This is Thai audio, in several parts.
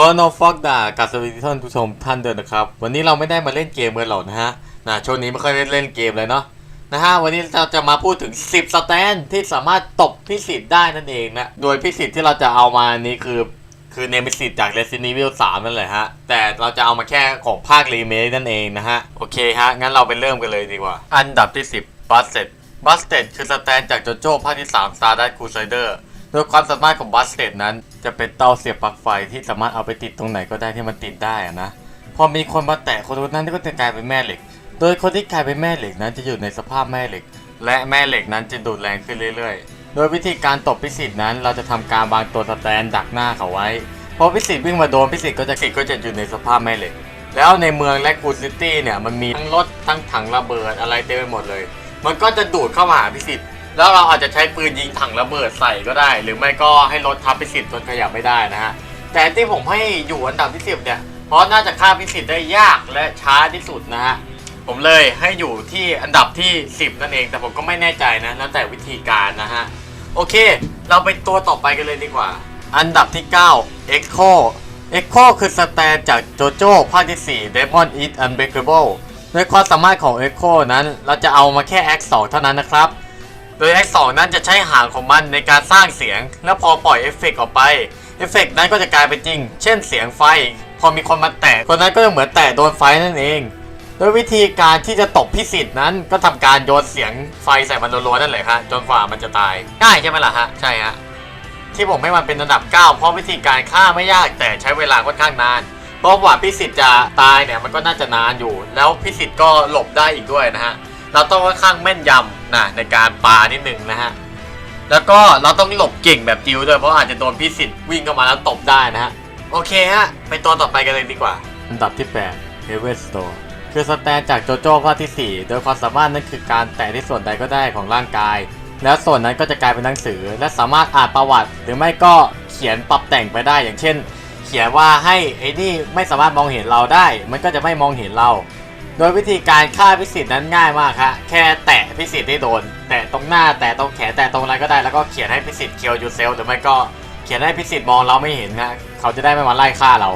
คโนฟอกดากับสวัสดีท่านผู้ชมท่านเดินนะครับ วันนี้เราไม่ได้มาเล่นเกมกันหรอกนะฮะนะช่วงนี้ไม่ค่อยได้เล่นเกมเลยเนาะนะฮะวันนี้เราจะมาพูดถึง 10 สแตนที่สามารถตบพิสิทธิ์ได้นั่นเองนะโดยพิสิทธิ์ที่เราจะเอามานี้คือคือเนมิสิตจาก Resident Evil 3 นั่นแหละฮะ แต่เราจะเอามาแค่ของภาครีเมคนั่นเองนะฮะ โอเคฮะ งั้นเราไปเริ่มกันเลยดีกว่า อันดับที่ 10บัสเ e ตบัสเ e ตคือสแตนจากโจโจ้ภาคที่3 Stardust Crusader โดยความสามารถของบัสเ e ตนั้น จะเป็นเตาเสียบปลั๊กไฟที่สามารถเอาไปติดตรงไหนก็ได้ที่มันติดได้นะ พอมีคนมาแตะคนนั้นก็จะกลายเป็นแม่เหล็ก โดยคนที่กลายเป็นแม่เหล็กนั้นจะอยู่ในสภาพแม่เหล็ก และแม่เหล็กนั้นจะดูดแรงขึ้นเรื่อยๆ โดยวิธีการตบพิสิทธิ์นั้น เราจะทำการวางตัวสแตนดักหน้าเขาไว้ พอพิสิทธิ์วิ่งมาโดนพิสิทธิ์ก็จะสิทธิ์ก็จะอยู่ในสภาพแม่เหล็ก แล้วในเมืองและคูซิตี้เนี่ยมันมีทั้งรถทั้งถังระเบิดอะไรเต็มไปหมดเลย มันก็จะดูดเข้ามาหาพิสิทธิ์ แล้วเราอาจจะใช้ปืนยิงถังระเบิดใส่ก็ได้ หรือไม่ก็ให้รถทับพิสิทธิ์จนขยับไม่ได้นะฮะแต่ที่ผมให้อยู่อันดับที่สิบเนี่ยเพราะน่าจะฆ่าพิสิทธิ์ได้ยากและช้าที่สุดนะฮะผมเลยให้อยู่ที่อันดับที่ 10 นั่นเอง แต่ผมก็ไม่แน่ใจนะแล้วแต่วิธีการนะฮะโอเค เราไปตัวต่อไปกันเลยดีกว่า อันดับที่ 9 Echo Echo คือสแตนจากโจโจ้ภาคที่4 Demon Eat Unbreakable โดยความสามารถของ Echo นั้น เราจะเอามาแค่ X2 เท่านั้นนะครับ โดย X2 นั้นจะใช้หางของมันในการสร้างเสียง แล้วพอปล่อยเอฟเฟกต์ออกไป เอฟเฟกต์นั้นก็จะกลายเป็นจริง เช่นเสียงไฟ พอมีคนมาแตะคนนั้นก็จะเหมือนแตะโดนไฟนั่นเอง โดยวิธีการที่จะตบพิสิทธิ์นั้นก็ทำการโยนเสียงไฟใส่มันรัวๆนั่นแหละฮะจนกว่ามันจะตาย ง่ายใช่ไหมล่ะฮะ ใช่ฮะ ที่ผมให้มันเป็นอันดับ 9 เพราะวิธีการฆ่าไม่ยาก แต่ใช้เวลาค่อนข้างนานเพราะว่าพิสิทธิ์จะตายเนี่ยมันก็น่าจะนานอยู่ แล้วพิสิทธิ์ก็หลบได้อีกด้วยนะฮะ เราต้องค่อนข้างแม่นยำนะในการปานิดนึงนะฮะแล้วก็เราต้องหลบเก่งแบบจิวด้วยเพราะอาจจะโดนพิสิทธิ์วิ่งเข้ามาแล้วตบได้นะฮะโอเคฮะไปตัวต่อไปกันเลยดีกว่า อันดับที่8 Heaven Store คือสแตนจากโจโจ้ภาคที่ 4 โดยความสามารถนั้นคือการแตะที่ส่วนใดก็ได้ของร่างกาย แล้วส่วนนั้นก็จะกลายเป็นหนังสือ และสามารถอ่านประวัติ หรือไม่ก็เขียนปรับแต่งไปได้อย่างเช่น เขียนว่าให้ไอ้นี่ไม่สามารถมองเห็นเราได้ มันก็จะไม่มองเห็นเรา โดยวิธีการฆ่าพิสิทธิ์นั้นง่ายมากครับแค่แตะพิสิทธิ์ให้โดน แตะตรงหน้าแตะตรงแขนแตะตรงอะไรก็ได้แล้วก็เขียนให้พิสิทธิ์เคียวยูเซลหรือไม่ก็เขียนให้พิสิทธิ์มองเราไม่เห็นนะเขาจะได้ไม่มาไล่ฆ่าเรา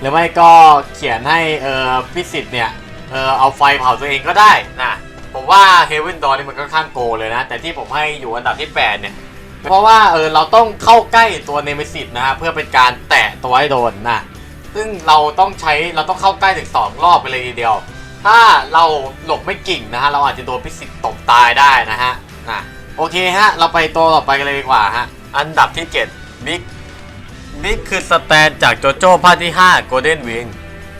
หรือไม่ก็เขียนให้เออพิสิทธิ์เนี่ยเออเอาไฟเผาตัวเองก็ได้นะผมว่าเฮเวนดอนี่มันค่อนข้างโกเลยนะ แต่ที่ผมให้อยู่อันดับที่ 8 เนี่ย เพราะว่าเออเราต้องเข้าใกล้ตัวเนมิสิตนะฮะเพื่อเป็นการแตะตัวให้โดนนะซึ่งเราต้องใช้เราต้องเข้าใกล้ถึง 2 รอบไปเลยทีเดียว ถ้าเราหลบไม่กิ่งนะฮะ เราอาจจะโดนพิสิทธิ์ตบตายได้นะฮะนะโอเคฮะ เราไปตัวต่อไปกันเลยดีกว่าฮะ อันดับที่7บิ๊กนี่คือสแตนจากโจโจ้ภาคที่5 Golden Wing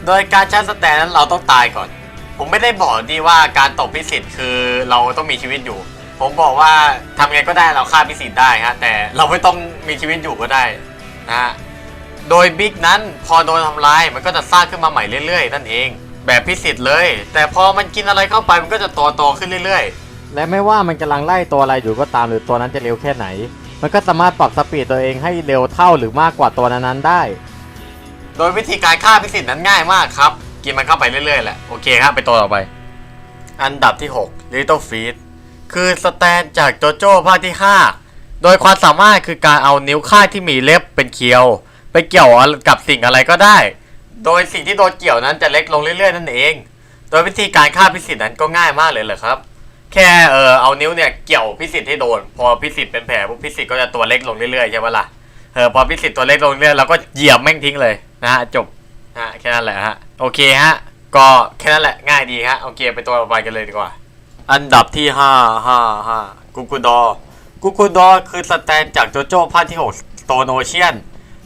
โดยการใช้สแตนนั้นเราต้องตายก่อน ผมไม่ได้บอกดีว่าการตบพิสิทธิ์คือเราต้องมีชีวิตอยู่ ผมบอกว่าทำไงก็ได้เราฆ่าพิสิทธิ์ได้ฮะ แต่เราไม่ต้องมีชีวิตอยู่ก็ได้นะฮะ โดยบิ๊กนั้นพอโดนทำลายมันก็จะสร้างขึ้นมาใหม่เรื่อยๆ นั่นเอง แบบพิสิทธิ์เลย แต่พอมันกินอะไรเข้าไปมันก็จะโตโตขึ้นเรื่อยๆและไม่ว่ามันกำลังไล่ตัวอะไรอยู่ก็ตามหรือตัวนั้นจะเร็วแค่ไหน มันก็สามารถปรับสปีดตัวเองให้เร็วเท่าหรือมากกว่าตัวนั้นๆได้โดยวิธีการฆ่าพิสิทธิ์นั้นง่ายมากครับ กินมันเข้าไปเรื่อยๆแหละโอเคครับไปตัวต่อไป อันดับที่ 6 Little Feet คือสแตนจากโจโจ้ภาคที่ 5 โดยความสามารถคือการเอานิ้วค่ายที่มีเล็บเป็นเคียว ไปเกี่ยวกับสิ่งอะไรก็ได้ โดยสิ่งที่โดนเกี่ยวนั้นจะเล็กลงเรื่อยๆนั่นเอง โดยวิธีการฆ่าพิสิทธิ์นั้นก็ง่ายมากเลยเหรอครับ แค่เออเอานิ้วเนี่ยเกี่ยวพิสิทธิ์ให้โดน พอพิสิทธิ์เป็นแผลปุ๊บพิสิทธิ์ก็จะตัวเล็กลงเรื่อยๆใช่ปะล่ะ เออพอพิสิทธิ์ตัวเล็กลงเรื่อยเราก็เหยียบแม่งทิ้งเลยนะฮะจบนะฮะแค่นั้นแหละฮะโอเคฮะก็แค่นั้นแหละง่ายดีฮะโอเคไปตัวต่อไปกันเลยดีกว่า อันดับที่ห้าห้าห้ากุกุดอกุกุดอคือสแตนจากโจโจ้ภาคที่6โตโนเชียน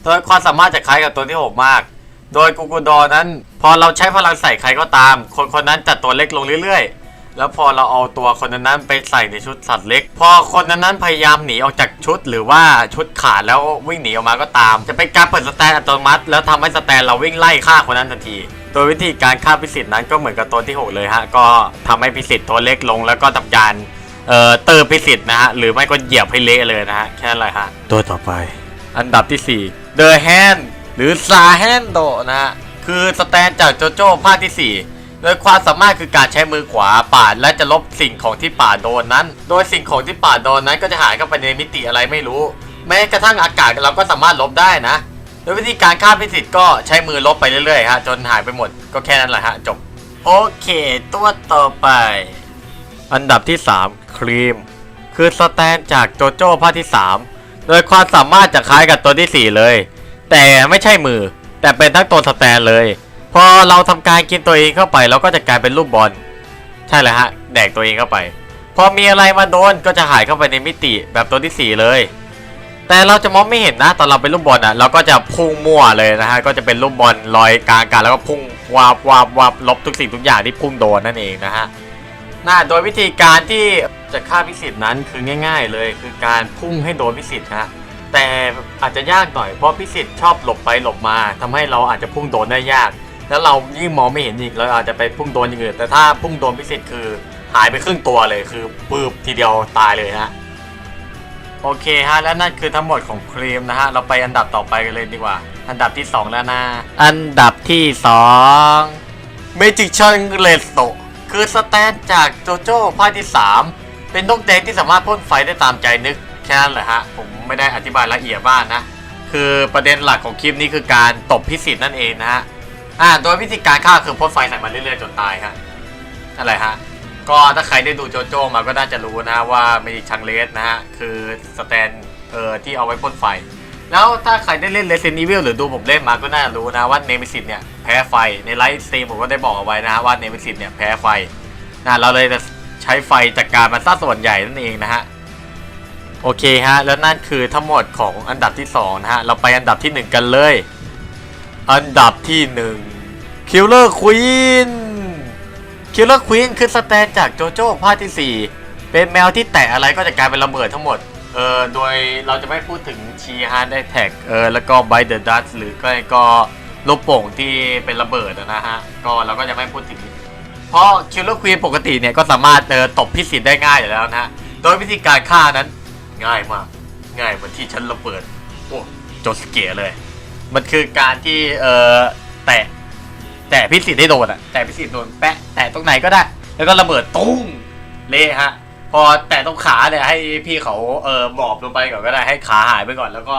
โดยความสามารถจะคล้ายกับตัวที่6มาก โดยกุกุดอนั้น พอเราใช้พลังใส่ใครก็ตาม คนคนนั้นจะตัวเล็กลงเรื่อยๆ แล้วพอเราเอาตัวคนนั้นๆไปใส่ในชุดสัตว์เล็ก พอคนนั้นๆพยายามหนีออกจากชุดหรือว่าชุดขาดแล้ววิ่งหนีออกมาก็ตาม จะเป็นการเปิดสแตนอัตโนมัติ แล้วทำให้สแตนเราวิ่งไล่ฆ่าคนนั้นทันที โดยวิธีการฆ่าพิสิทธิ์นั้นก็เหมือนกับตัวที่ 6 เลยฮะ ก็ทำให้พิสิทธิ์ตัวเล็กลงแล้วก็ทำการเอ่อเติมพิสิทธิ์นะฮะหรือไม่ก็เหยียบให้เละเลยนะฮะแค่นั้นเลยฮะตัวต่อไป อันดับที่4 The Hand ห รือ s a h a n d o นะฮะคือสแตนจากโจโจ้ภาคที่ 4 โดยความสามารถคือการใช้มือขวาปาดและจะลบสิ่งของที่ปาดโดนนั้น โดยสิ่งของที่ปาดโดนนั้นก็จะหายเข้าไปในมิติอะไรไม่รู้ แม้กระทั่งอากาศเราก็สามารถลบได้นะ โดยวิธีการฆ่าพิสิทธิ์ก็ใช้มือลบไปเรื่อยๆฮะจนหายไปหมดก็แค่นั้นแหละฮะจบ โอเค ตัวต่อไป อันดับที่ 3 ครีม คือสแตนจากโจโจ้ภาคที่ 3 โดยความสามารถจะคล้ายกับตัวที่ 4 เลย แต่ไม่ใช่มือ แต่เป็นทั้งตัวสแตนเลย พอเราทำการกินตัวเองเข้าไปเราก็จะกลายเป็นรูปบอล ใช่เลยฮะ แดกตัวเองเข้าไป พอมีอะไรมาโดนก็จะหายเข้าไปในมิติแบบตัวที่ 4 เลย แต่เราจะมองไม่เห็นนะตอนเราเป็นลูกบอลอะเราก็จะพุ่งมั่วเลยนะฮะก็จะเป็นลูกบอลลอยกลางอากาศแล้วก็พุ่งวาบวาบวาบลบทุกสิ่งทุกอย่างที่พุ่งโดนนั่นเองนะฮะน่าโดยวิธีการที่จะฆ่าพิสิทธิ์นั้นคือง่าย ๆ เลยคือการพุ่งให้โดนพิสิทธิ์ฮะ แต่อาจจะยากหน่อยเพราะพิสิทธิ์ชอบหลบไปหลบมาทำให้เราอาจจะพุ่งโดนได้ยาก แล้วเรายิ่งมองไม่เห็นอีกเราอาจจะไปพุ่งโดนอย่างอื่นแต่ถ้าพุ่งโดนพิสิทธิ์คือหายไปครึ่งตัวเลยคือปืบทีเดียวตายเลยฮะโอเคฮะและนั่นคือทั้งหมดของครีมนะฮะเราไปอันดับต่อไปกันเลยดีกว่า อันดับที่ 2 แล้วนะอันดับที่2 Magic c h a n g l e s o คือสแตนจากโจโจ้ภาคที่ 3 เป็นนกแดงที่สามารถพ่นไฟได้ตามใจนึกแค่นั้นแหละฮะผม ไม่ได้อธิบายละเอียดมากนะ คือประเด็นหลักของคลิปนี้คือการตบพิสิทธิ์นั่นเองนะฮะอ่าโดยวิธีการฆ่าคือพ่นไฟใส่มันเรื่อยๆจนตายฮะอะไรฮะก็ถ้าใครได้ดูโจโจ้มาก็น่าจะรู้นะว่ามีชังเลสนะฮะคือสแตนเอ่อที่เอาไว้พ่นไฟ แล้วถ้าใครได้เล่น Resident Evil หรือดูผมเล่นมาก็น่าจะรู้นะว่าเนมิสิตเนี่ยแพ้ไฟในไลฟ์สตรีมผมก็ได้บอกเอาไว้นะฮะว่าเนมิสิตเนี่ยแพ้ไฟนะเราเลยจะใช้ไฟจัดการมันซะส่วนใหญ่นั่นเองนะฮะ โอเคฮะ แล้วนั่นคือทั้งหมดของอันดับที่2นะฮะ เราไปอันดับที่ 1 กันเลย อันดับที่1 Killer Queen คิลเลอร์ควีนคือสแตนจากโจโจ้ภาคที่ 4 เป็นแมวที่แตะอะไรก็จะกลายเป็นระเบิดทั้งหมด เออโดยเราจะไม่พูดถึงชีฮาร์ดแท็กเออแล้วก็ไบเดอร์ดัสหรือก็ก็ลูกโป่งที่เป็นระเบิดนะฮะ ก็เราก็จะไม่พูดถึง เพราะคิลเลอร์ควีนปกติเนี่ยก็สามารถเออตบพิสิทธิ์ได้ง่ายอยู่แล้วนะฮะ โดยวิธีการฆ่านั้น ง่ายมาก ง่ายเหมือนที่ฉันระเบิด โอ้โจสเกะเลย มันคือการที่เออแตะแต่พิสิทธิ์ได้โดนอะแต่พิสิทธิ์โดนแปะแต่ตรงไหนก็ได้ แล้วก็ระเบิดตุ้งเละฮะ พอแต่ตรงขาเนี่ยให้พี่เขาเออหมอบลงไปก่อนก็ได้ให้ขาหายไปก่อน แล้วก็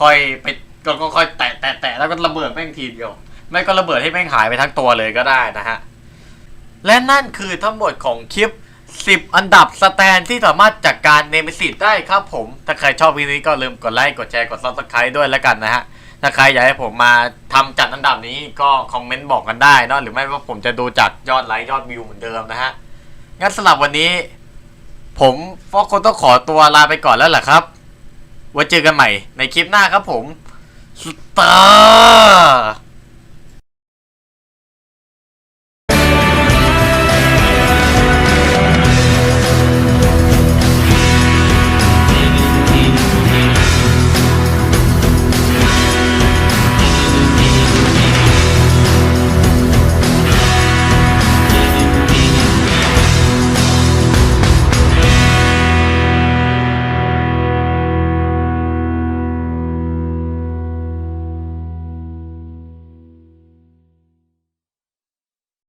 ค่อยไปก็ก็ค่อยแตะแตะแตะแล้วก็ระเบิดแม่งทีเดียวไม่ก็ระเบิดให้แม่งหายไปทั้งตัวเลยก็ได้นะฮะ และนั่นคือทั้งหมดของคลิป 10 อันดับสแตนที่สามารถจัดการเนมิสิตได้ครับผม ถ้าใครชอบวิดีโอนี้ก็ลืมกดไลค์ กดแชร์ กดซับสไครต์ด้วยแล้วกันนะฮะ ถ้าใครอยากให้ผมมาทำจัดอันดับนี้ก็คอมเมนต์บอกกันได้เนอะหรือไม่ว่าผมจะดูจากยอดไลค์ยอดวิวเหมือนเดิมนะฮะ งั้นสำหรับวันนี้ ผมฟอกคนต้องขอตัวลาไปก่อนแล้วแหละครับ ไว้เจอกันใหม่ในคลิปหน้าครับผมสตาร์